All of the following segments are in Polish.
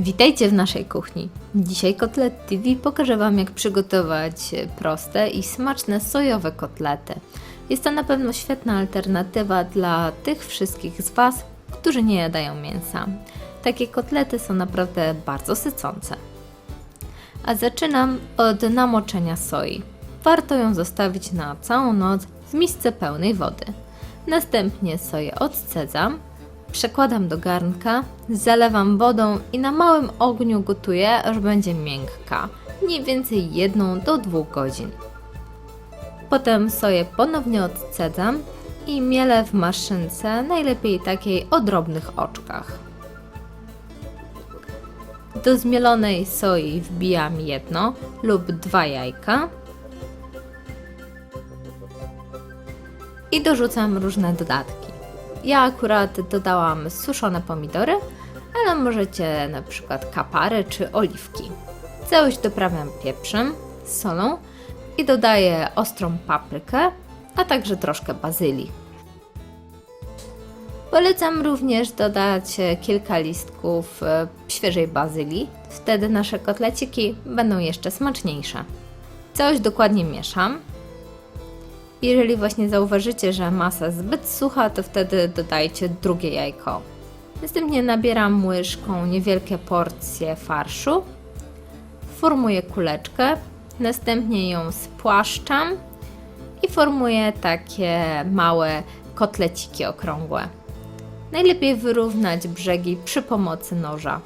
Witajcie w naszej kuchni. Dzisiaj Kotlet TV pokażę Wam jak przygotować proste i smaczne sojowe kotlety. Jest to na pewno świetna alternatywa dla tych wszystkich z Was, którzy nie jadają mięsa. Takie kotlety są naprawdę bardzo sycące. A zaczynam od namoczenia soi. Warto ją zostawić na całą noc w misce pełnej wody. Następnie soję odcedzam, przekładam do garnka, zalewam wodą i na małym ogniu gotuję, aż będzie miękka, mniej więcej 1 do 2 godzin. Potem soję ponownie odcedzam i mielę w maszynce, najlepiej takiej o drobnych oczkach. Do zmielonej soi wbijam jedno lub dwa jajka i dorzucam różne dodatki. Ja akurat dodałam suszone pomidory, ale możecie na przykład kapary czy oliwki. Całość doprawiam pieprzem, solą i dodaję ostrą paprykę, a także troszkę bazylii. Polecam również dodać kilka listków e, świeżej bazylii, wtedy nasze kotleciki będą jeszcze smaczniejsze. Całość dokładnie mieszam. Jeżeli właśnie zauważycie, że masa zbyt sucha, to wtedy dodajcie drugie jajko. Następnie nabieram łyżką niewielkie porcje farszu, formuję kuleczkę, następnie ją spłaszczam i formuję takie małe kotleciki okrągłe. Najlepiej wyrównać brzegi przy pomocy noża.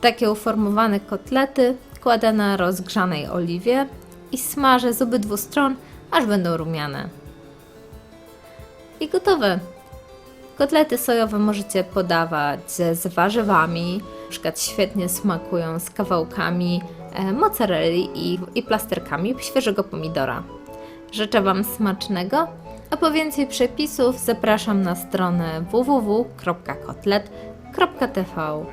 Takie uformowane kotlety kładę na rozgrzanej oliwie i smażę z obydwu stron, aż będą rumiane. I gotowe. Kotlety sojowe możecie podawać z warzywami, na przykład świetnie smakują z kawałkami e, mozzarelli i, i plasterkami świeżego pomidora. Życzę Wam smacznego, a po więcej przepisów zapraszam na stronę www.kotlet.tv.